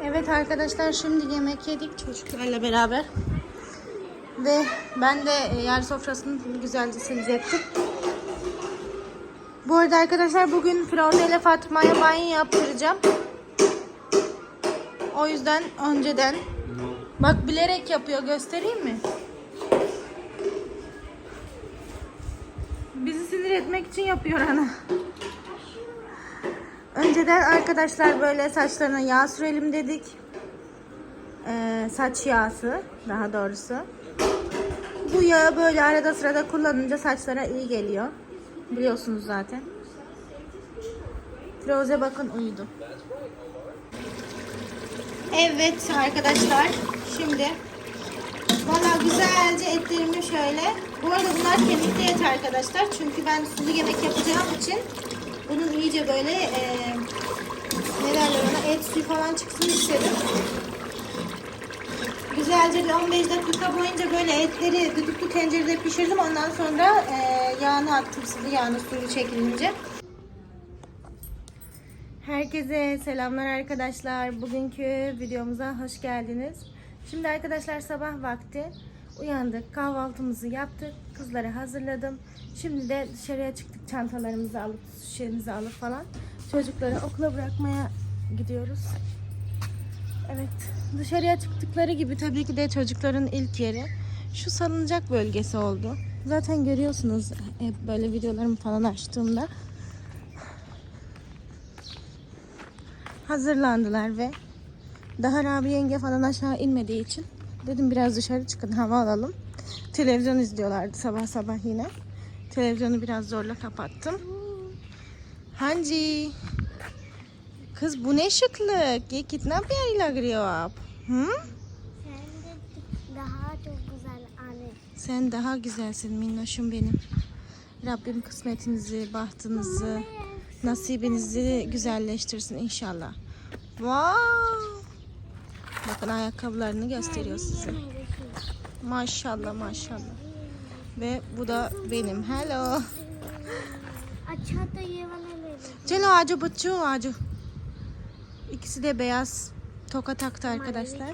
Evet arkadaşlar şimdi yemek yedik çocuklarla beraber. Ve ben de e, yer sofrasını güzelce silecektim. Bu arada arkadaşlar bugün Firavze ile Fatma'ya banyo yaptıracağım. O yüzden önceden bak bilerek yapıyor göstereyim mi? Bizi sinir etmek için yapıyor ana. Önceden arkadaşlar böyle saçlarına yağ sürelim dedik. Ee, saç yağısı daha doğrusu. Bu yağı böyle arada sırada kullanınca saçlara iyi geliyor. Biliyorsunuz zaten. Firoze bakın uyudu. Evet arkadaşlar şimdi Valla güzelce etlerimi şöyle. Bu arada bunlar kemikli et arkadaşlar. Çünkü ben sulu yemek yapacağım için bunun iyice böyle e, ne derler ona et suyu falan çıksın istedim. Güzelce bir 15 dakika boyunca böyle etleri düdüklü tencerede pişirdim. Ondan sonra e, yağını attım sıvı yağını suyu çekilince. Herkese selamlar arkadaşlar. Bugünkü videomuza hoş geldiniz. Şimdi arkadaşlar sabah vakti uyandık, kahvaltımızı yaptık, kızları hazırladım. Şimdi de dışarıya çıktık çantalarımızı alıp, şişemizi alıp falan. Çocukları okula bırakmaya gidiyoruz. Evet, dışarıya çıktıkları gibi tabii ki de çocukların ilk yeri şu salıncak bölgesi oldu. Zaten görüyorsunuz hep böyle videolarımı falan açtığımda hazırlandılar ve daha Rabi yenge falan aşağı inmediği için Dedim biraz dışarı çıkın hava alalım. Televizyon izliyorlardı sabah sabah yine. Televizyonu biraz zorla kapattım. Hangi? Kız bu ne şıklık? Ye kitna pyari lag rahi ho? Hı? Sen de daha çok güzel anne. Sen daha güzelsin minnoşum benim. Rabbim kısmetinizi, bahtınızı, nasibinizi güzelleştirsin inşallah. Wow! Bakın ayakkabılarını gösteriyor size. Maşallah maşallah. Ve bu da benim. Hello. अच्छा तो ये वाला ले लो Celo acı bıçı acı. İkisi de beyaz. Toka taktı arkadaşlar.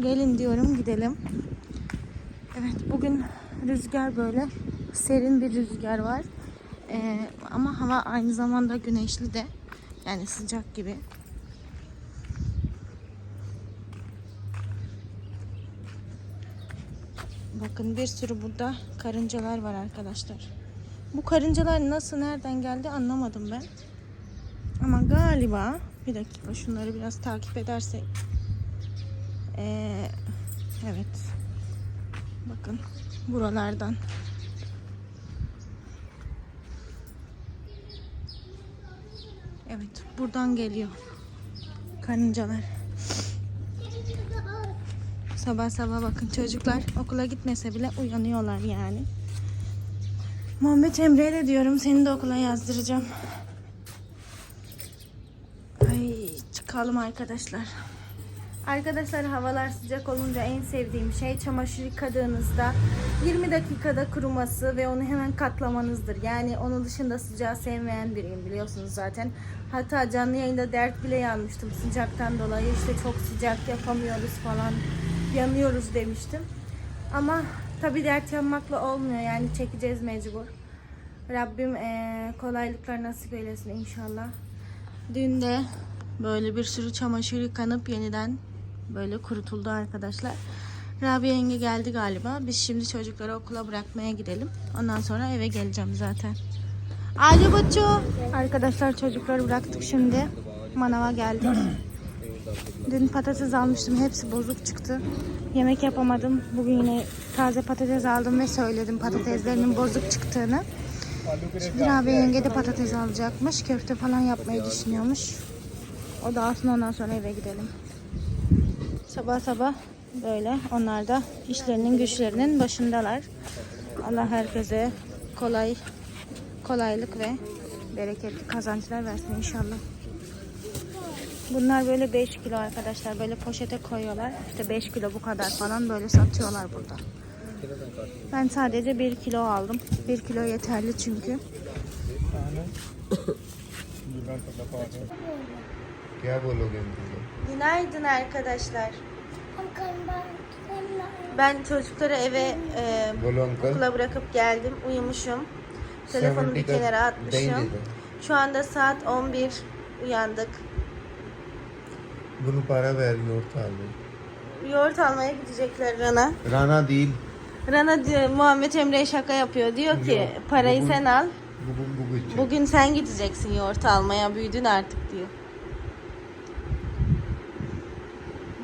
Gelin diyorum gidelim. Evet bugün rüzgar böyle serin bir rüzgar var. Ee, ama hava aynı zamanda güneşli de. Yani sıcak gibi. Bakın bir sürü burada karıncalar var arkadaşlar. Bu karıncalar nasıl nereden geldi anlamadım ben. Ama galiba bir dakika şunları biraz takip edersek. Ee, evet. Bakın buralardan. Evet buradan geliyor karıncalar. Sabah sabah bakın çocuklar okula gitmese bile uyanıyorlar yani. Muhammed Emre'ye de diyorum seni de okula yazdıracağım. Ay çıkalım arkadaşlar. Arkadaşlar havalar sıcak olunca en sevdiğim şey çamaşır yıkadığınızda 20 dakikada kuruması ve onu hemen katlamanızdır. Yani onun dışında sıcağı sevmeyen biriyim biliyorsunuz zaten. Hatta canlı yayında dert bile yanmıştım sıcaktan dolayı. İşte çok sıcak yapamıyoruz falan yanıyoruz demiştim. Ama tabi dert yanmakla olmuyor yani çekeceğiz mecbur. Rabbim eee, kolaylıklar nasip eylesin inşallah. Dün de böyle bir sürü çamaşır yıkanıp yeniden böyle kurutuldu arkadaşlar. Rabia yenge geldi galiba. Biz şimdi çocukları okula bırakmaya gidelim. Ondan sonra eve geleceğim zaten. Ali Bıço. Arkadaşlar çocukları bıraktık şimdi. Manava geldik. Dün patates almıştım. Hepsi bozuk çıktı. Yemek yapamadım. Bugün yine taze patates aldım ve söyledim patateslerinin bozuk çıktığını. Şimdi abi yenge de patates alacakmış. Köfte falan yapmayı düşünüyormuş. O da alsın ondan sonra eve gidelim. Sabah sabah böyle onlar da işlerinin güçlerinin başındalar. Allah herkese kolay kolaylık ve bereketli kazançlar versin inşallah. Bunlar böyle 5 kilo arkadaşlar. Böyle poşete koyuyorlar. İşte 5 kilo bu kadar falan böyle satıyorlar burada. Ben sadece 1 kilo aldım. 1 kilo yeterli çünkü. Günaydın arkadaşlar. Ben çocukları eve e, okula bırakıp geldim. Uyumuşum. Telefonu bir kenara atmışım. Şu anda saat 11 uyandık bunu para ver yoğurt aldı. Yoğurt almaya gidecekler Rana. Rana değil. Rana diyor, Muhammed Emre'ye şaka yapıyor. Diyor ki Yok, parayı bugün- sen al. Bugün bu gidecek. Bugün sen gideceksin yoğurt almaya. Büyüdün artık diyor.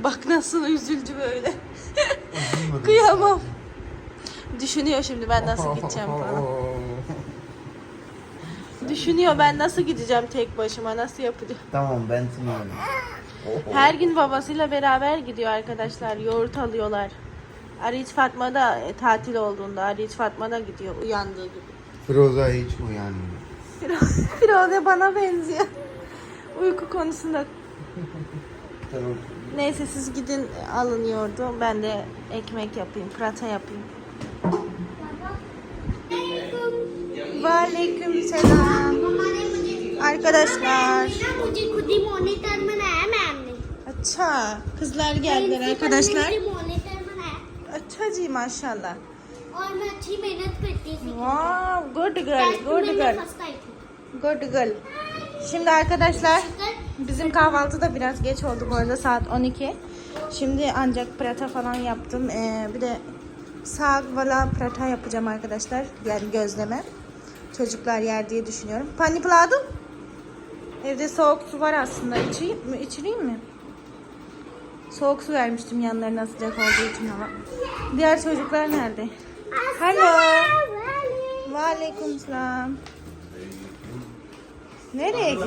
Bak nasıl üzüldü böyle. Kıyamam. Düşünüyor şimdi ben nasıl gideceğim falan. Düşünüyor ben nasıl gideceğim tek başıma nasıl yapacağım. tamam ben siniyorum. Her gün babasıyla beraber gidiyor arkadaşlar. Yoğurt alıyorlar. Arıç Fatma da e, tatil olduğunda Arıç Fatma da gidiyor uyandığı gibi. Firoza hiç uyanmıyor. Firoze bana benziyor. Uyku konusunda. Tamam. Neyse siz gidin alın yoğurdu. Ben de ekmek yapayım, prata yapayım. Aleyküm selam. मम्मा ने मुझे Arkadaşlar. ना मुझे खुद ही मॉनिटर बनाया मैम ने Aça. Kızlar geldiler arkadaşlar. मुझे मॉनिटर बनाया अच्छा जी माशाल्लाह. और मैं अच्छी मेहनत करती थी Wow, good girl, test good में मैं girl. फर्स्ट आई थी Good girl. Şimdi arkadaşlar कर bizim kahvaltı da biraz geç oldu bu arada saat 12. Şimdi ancak prata falan yaptım. Ee, bir de sağ vala prata yapacağım arkadaşlar. Yani gözleme. Çocuklar yer diye düşünüyorum. Panipuladım. Evde soğuk su var aslında. İçeyim mi? İçireyim mi? Soğuk su vermiştim yanlarına sıcak olduğu için ama. Diğer çocuklar nerede? Alo. Aleyküm selam. Nereye?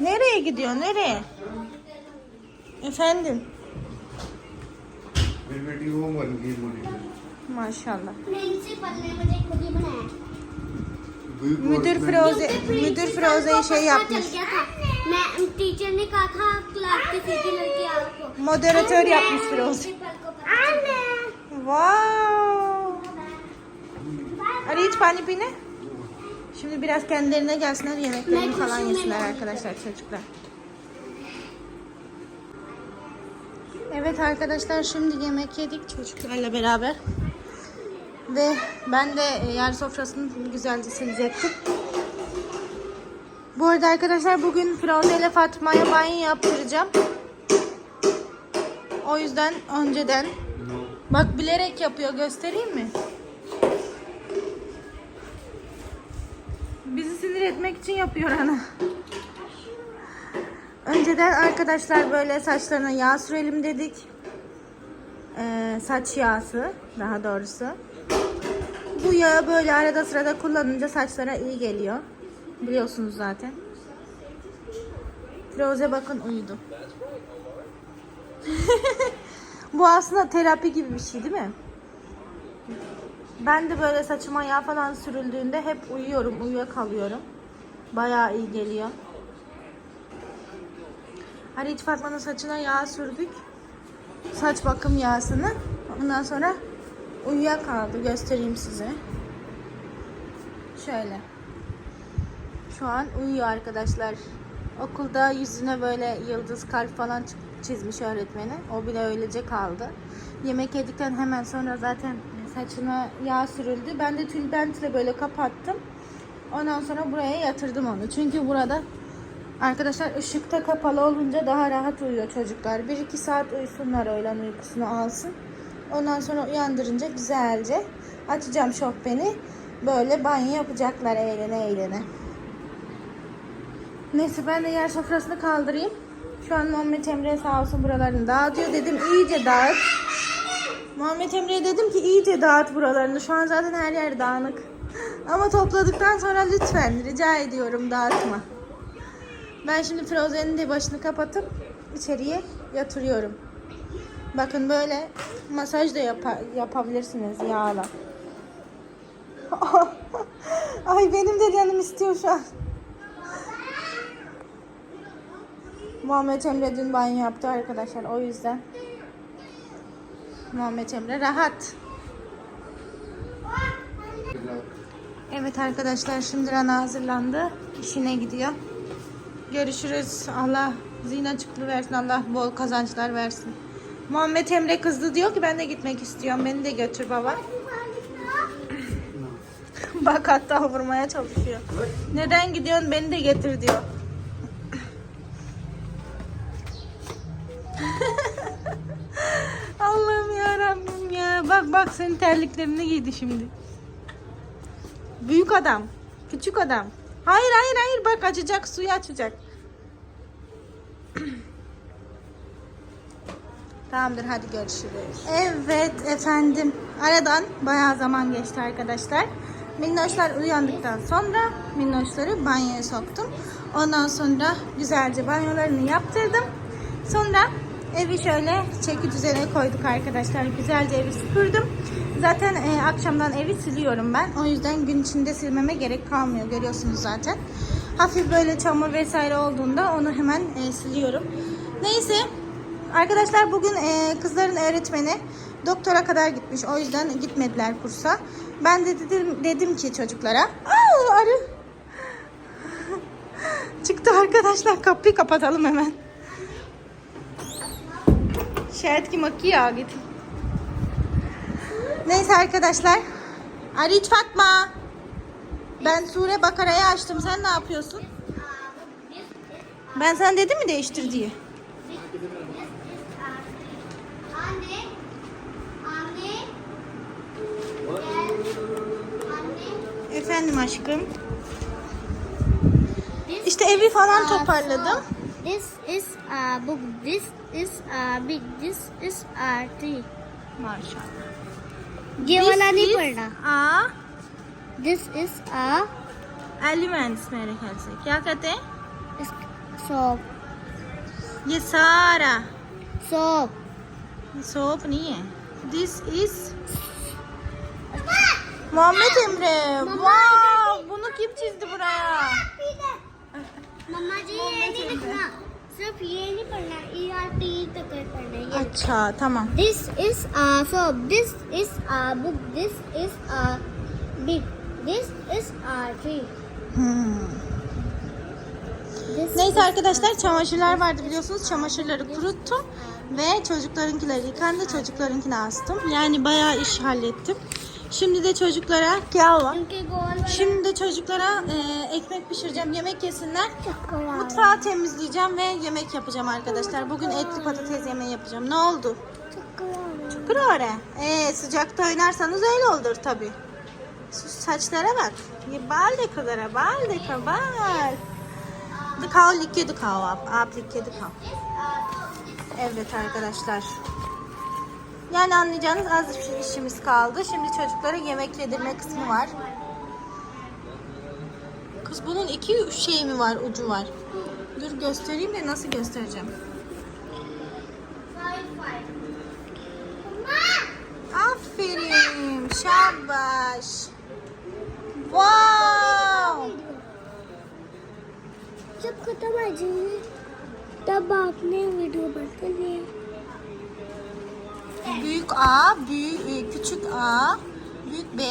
Nereye gidiyor? Nereye? Efendim. Maşallah. Müdür Froze, müdür Froze'yi şey yapmış. चल गया था मैं टीचर ने कहा था क्लास की सीधी लड़की आपको Moderatör yapmış Firoze. प्रिंसिपल को पता चल गया Wow. Arayıç panipini. Şimdi biraz kendilerine gelsinler yemeklerini falan yesinler arkadaşlar çocuklar. Evet arkadaşlar şimdi yemek yedik çocuklarla beraber. Ve ben de e, yer sofrasını güzelce silecektim. Bu arada arkadaşlar bugün Firavun ile Fatma'ya banyo yaptıracağım. O yüzden önceden Bak bilerek yapıyor göstereyim mi? Bizi sinir etmek için yapıyor ana. Önceden arkadaşlar böyle saçlarına yağ sürelim dedik. Ee, saç yağısı daha doğrusu. Bu yağı böyle arada sırada kullanınca saçlara iyi geliyor. Biliyorsunuz zaten. Firoze bakın uyudu. Bu aslında terapi gibi bir şey değil mi? Ben de böyle saçıma yağ falan sürüldüğünde hep uyuyorum, uyuyakalıyorum. Bayağı iyi geliyor. Hiç Fatma'nın saçına yağ sürdük. Saç bakım yağsını. Ondan sonra uyuyakaldı. Göstereyim size. Şöyle. Şu an uyuyor arkadaşlar. Okulda yüzüne böyle yıldız kalp falan çi- çizmiş öğretmeni. O bile öylece kaldı. Yemek yedikten hemen sonra zaten saçına yağ sürüldü. Ben de tülbentle böyle kapattım. Ondan sonra buraya yatırdım onu. Çünkü burada arkadaşlar ışıkta kapalı olunca daha rahat uyuyor çocuklar. 1-2 saat uyusunlar öğlen uykusunu alsın. Ondan sonra uyandırınca güzelce açacağım şofbeni. Böyle banyo yapacaklar eğlene eğlene. Neyse ben de yer sofrasını kaldırayım. Şu an Muhammed Emre sağ olsun buralarını dağıtıyor. Dedim iyice dağıt. Muhammed Emre'ye dedim ki iyice dağıt buralarını. Şu an zaten her yer dağınık. Ama topladıktan sonra lütfen rica ediyorum dağıtma. Ben şimdi Frozen'in de başını kapatıp içeriye yatırıyorum. Bakın böyle masaj da yapa- yapabilirsiniz yağla. Ay benim de canım istiyor şu an. Muhammed Emre dün banyo yaptı arkadaşlar o yüzden. Muhammed Emre rahat. Evet arkadaşlar şimdi Rana hazırlandı. İşine gidiyor. Görüşürüz. Allah Zina çıktı versin. Allah bol kazançlar versin. Muhammed Emre kızdı diyor ki ben de gitmek istiyorum. Beni de götür baba. Bak hatta vurmaya çalışıyor. Neden gidiyorsun beni de getir diyor. Bak senin terliklerini giydi şimdi. Büyük adam. Küçük adam. Hayır hayır hayır bak açacak suyu açacak. Tamamdır hadi görüşürüz. Evet efendim. Aradan bayağı zaman geçti arkadaşlar. Minnoşlar uyandıktan sonra minnoşları banyoya soktum. Ondan sonra güzelce banyolarını yaptırdım. Sonra evi şöyle çeki düzene koyduk arkadaşlar. Güzelce evi süpürdüm. Zaten e, akşamdan evi siliyorum ben. O yüzden gün içinde silmeme gerek kalmıyor. Görüyorsunuz zaten. Hafif böyle çamur vesaire olduğunda onu hemen e, siliyorum. Neyse Arkadaşlar bugün e, kızların öğretmeni doktora kadar gitmiş. O yüzden gitmediler kursa. Ben de dedim, dedim ki çocuklara. Aa, arı. Çıktı arkadaşlar. Kapıyı kapatalım hemen. Şayet ki makiya git. Neyse arkadaşlar. Ariç Fatma. Ben Sure Bakara'yı açtım. Sen ne yapıyorsun? Ben sana dedim mi değiştir diye? Efendim aşkım. İşte evi falan toparladım. This is a book. This is a big. This is a tree. Maşallah. ये वाला नहीं पढ़ना a this is a elements मेरे ख्याल से क्या कहते हैं सोप ये सारा सोप सोप नहीं है this is Muhammed Emre. Wow, bunu kim çizdi buraya? मम्मा जी ये नहीं लिखना सिर्फ ये नहीं पढ़ना ई आर टी तक पढ़ना है ये अच्छा tamam. This is a soap this is a book this is a big this is a tree Hmm. This Neyse arkadaşlar çamaşırlar vardı biliyorsunuz. Çamaşırları kuruttum ve çocuklarınkileri yıkandı. Çocuklarınkini astım. Yani bayağı iş hallettim. Şimdi de çocuklara gel bak. Şimdi de çocuklara e, ekmek pişireceğim. Yemek yesinler. Mutfağı temizleyeceğim ve yemek yapacağım arkadaşlar. Bugün etli patates yemeği yapacağım. Ne oldu? Çukurore. Ee, sıcakta oynarsanız öyle olur tabi. Saçlara bak. Bal de kadara, bal de kabal. Dikao likke dikao, aplik dikao. Evet arkadaşlar. Yani anlayacağınız az bir şey işimiz kaldı. Şimdi çocuklara yemek yedirme kısmı var. Kız bunun iki üç şey mi var, ucu var? Dur göstereyim de nasıl göstereceğim. Aferin. Şabaş. Wow. Çok kötü acı. Tabak ne video bakın Büyük A, büyük, e, küçük A, büyük B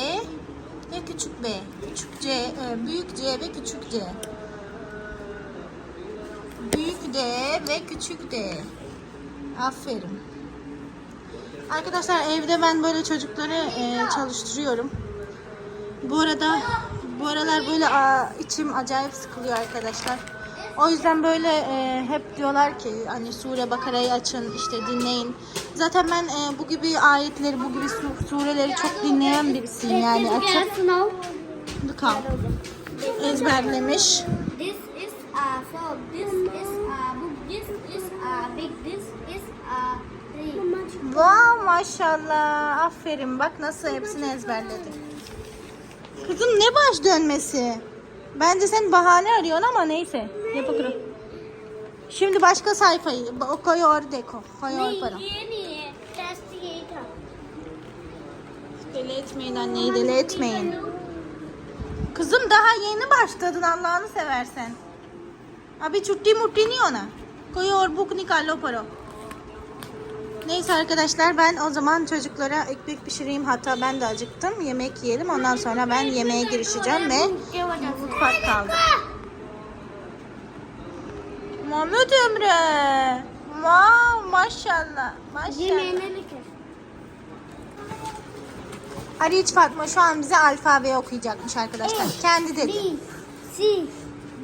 ve küçük B. Küçük C, e, büyük C ve küçük C. Büyük D ve küçük D. Aferin. Arkadaşlar evde ben böyle çocukları e, çalıştırıyorum. Bu arada bu aralar böyle içim acayip sıkılıyor arkadaşlar. O yüzden böyle e, hep diyorlar ki hani sure Bakara'yı açın işte dinleyin. Zaten ben e, bu gibi ayetleri, bu gibi su- sureleri çok dinleyen birisiyim yani açıp Bakalım. ezberlemiş. This is a frog. Maşallah. Aferin bak nasıl hepsini ezberledi. Kızım ne baş dönmesi? Bence sen bahane arıyorsun ama neyse. Yapabilirim. Şimdi başka sayfayı koy or deko. Koy or para. Deli etmeyin anneyi deli etmeyin. Kızım daha yeni başladın Allah'ını seversen. Abi çutti mutti niye ona? Koy or buk nikalo para. Neyse arkadaşlar ben o zaman çocuklara ekmek pişireyim. Hatta ben de acıktım. Yemek yiyelim. Ondan sonra ben yemeğe girişeceğim ve mutfak kaldı. Mahmut Emre. Wow, maşallah. Maşallah. Aliç Fatma şu an bize alfabeyi okuyacakmış arkadaşlar. E, Kendi dedi. B, C,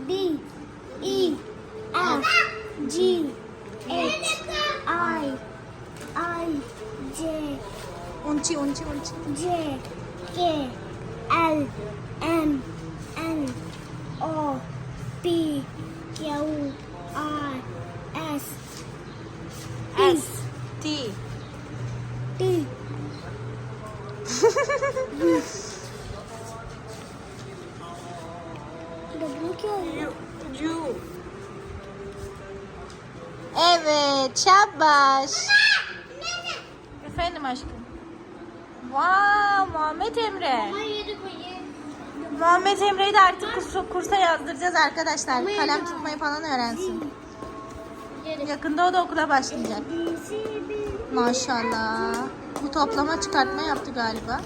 D, E, F, G, H, I, I, J, Unçi unçi unçi. J, K, L, M, N, O, P, Q, R, S, S. T. T, W, U. Evet, şabaş. Efendim aşkım. Wow, Muhammed Emre. Muhammed Emre'yi de artık kursa, kursa yazdıracağız arkadaşlar. Kalem tutmayı falan öğrensin. Yakında o da okula başlayacak. Maşallah. Bu toplama çıkartma yaptı galiba.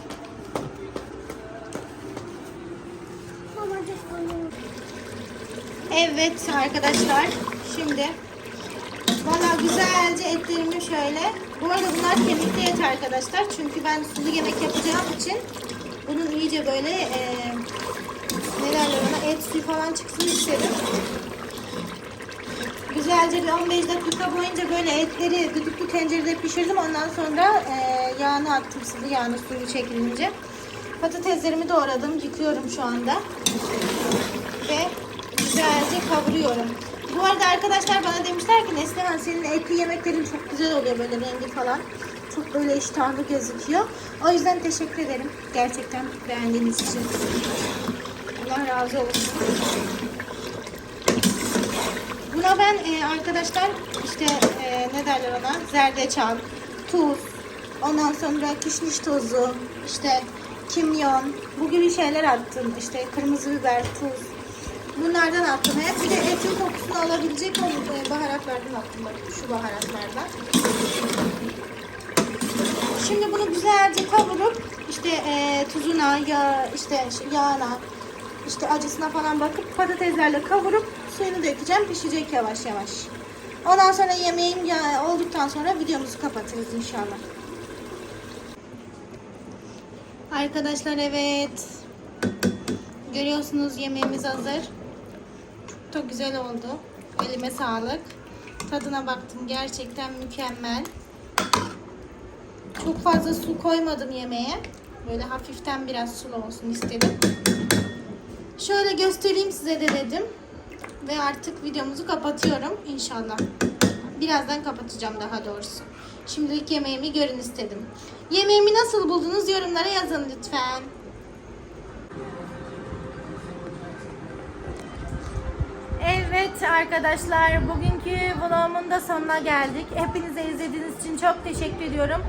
Evet arkadaşlar. Şimdi Valla güzelce etlerimi şöyle. Bu arada bunlar kemikli et arkadaşlar. Çünkü ben sulu yemek yapacağım için bunun iyice böyle e, ne derler et suyu falan çıksın istedim. Güzelce bir 15 dakika boyunca böyle etleri düdüklü tencerede pişirdim. Ondan sonra e, yağını attım sıvı yağını suyu çekilince. Patateslerimi doğradım. Yıkıyorum şu anda. Ve güzelce kavuruyorum. Bu arada arkadaşlar bana demişler ki Neslihan senin etli yemeklerin çok güzel oluyor böyle rengi falan. Çok böyle iştahlı gözüküyor. O yüzden teşekkür ederim. Gerçekten beğendiğiniz için. Allah razı olsun. Buna ben e, arkadaşlar işte e, ne derler ona zerdeçal, tuz, ondan sonra kişniş tozu, işte kimyon, bu gibi şeyler attım. İşte kırmızı biber, tuz. Bunlardan attım hep. Bir de etin kokusunu alabilecek o e, baharatlardan attım. Bak şu baharatlardan. Şimdi bunu güzelce kavurup işte e, tuzuna, yağ, işte yağına, işte acısına falan bakıp patateslerle kavurup suyunu dökeceğim. Pişecek yavaş yavaş. Ondan sonra yemeğim olduktan sonra videomuzu kapatırız inşallah. Arkadaşlar evet. Görüyorsunuz yemeğimiz hazır. Çok güzel oldu. Elime sağlık. Tadına baktım. Gerçekten mükemmel. Çok fazla su koymadım yemeğe. Böyle hafiften biraz sulu olsun istedim. Şöyle göstereyim size de dedim. Ve artık videomuzu kapatıyorum inşallah. Birazdan kapatacağım daha doğrusu. Şimdilik yemeğimi görün istedim. Yemeğimi nasıl buldunuz yorumlara yazın lütfen. Evet arkadaşlar bugünkü vlogumun da sonuna geldik. Hepinize izlediğiniz için çok teşekkür ediyorum.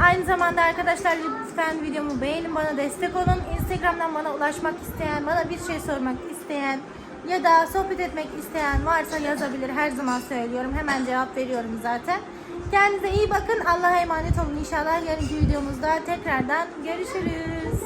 Aynı zamanda arkadaşlar lütfen videomu beğenin bana destek olun. Instagram'dan bana ulaşmak isteyen, bana bir şey sormak isteyen ya da sohbet etmek isteyen varsa yazabilir. Her zaman söylüyorum. Hemen cevap veriyorum zaten. Kendinize iyi bakın. Allah'a emanet olun. İnşallah yarınki videomuzda tekrardan görüşürüz.